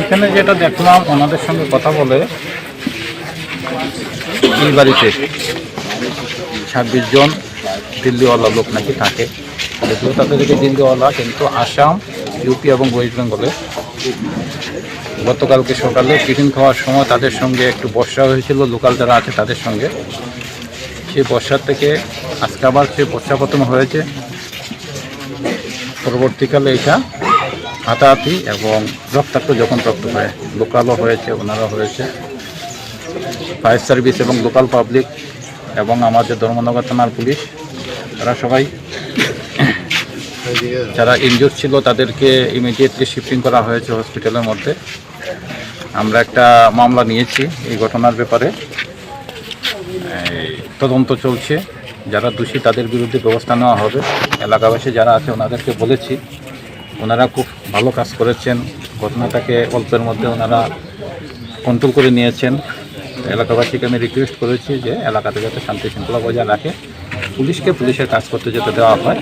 এখানে যেটা দেখলাম, ওনাদের সঙ্গে কথা বলে এই বাড়িতে ছাব্বিশ জন দিল্লিওয়ালা লোক নাকি থাকে। যদিও তাদেরকে দিল্লিওয়ালা, কিন্তু আসাম, ইউপি এবং ওয়েস্ট বেঙ্গলে গতকালকে সকালে টিফিন খাওয়ার সময় তাদের সঙ্গে একটু বর্ষা হয়েছিল, লোকাল যারা আছে তাদের সঙ্গে। সেই বর্ষার থেকে আজকে আবার সেই বর্ষা প্রথম হয়েছে। পরবর্তীকালে এটা হাতাহাতি এবং রক্তাক্ত যখন রক্ত হয়, লোকালও হয়েছে ওনারা হয়েছে। ফায়ার সার্ভিস এবং লোকাল পাবলিক এবং আমাদের ধর্মনগর থানার পুলিশ, তারা সবাই যারা ইনজুর ছিল তাদেরকে ইমিডিয়েটলি শিফটিং করা হয়েছে হসপিটালের মধ্যে। আমরা একটা মামলা নিয়েছি এই ঘটনার ব্যাপারে। তদন্ত চলছে। যারা দোষী তাদের বিরুদ্ধে ব্যবস্থা নেওয়া হবে। এলাকাবাসী যারা আছে, ওনাদেরকে বলেছি ওনারা খুব ভালো কাজ করেছেন। ঘটনাটাকে অল্পের মধ্যে ওনারা কন্ট্রোল করে নিয়েছেন। এলাকাবাসীকে আমি রিকোয়েস্ট করেছি যে এলাকাতে যাতে শান্তি শৃঙ্খলা বজায় রাখে। পুলিশকে পুলিশের কাজ করতে যেতে দেওয়া হয়।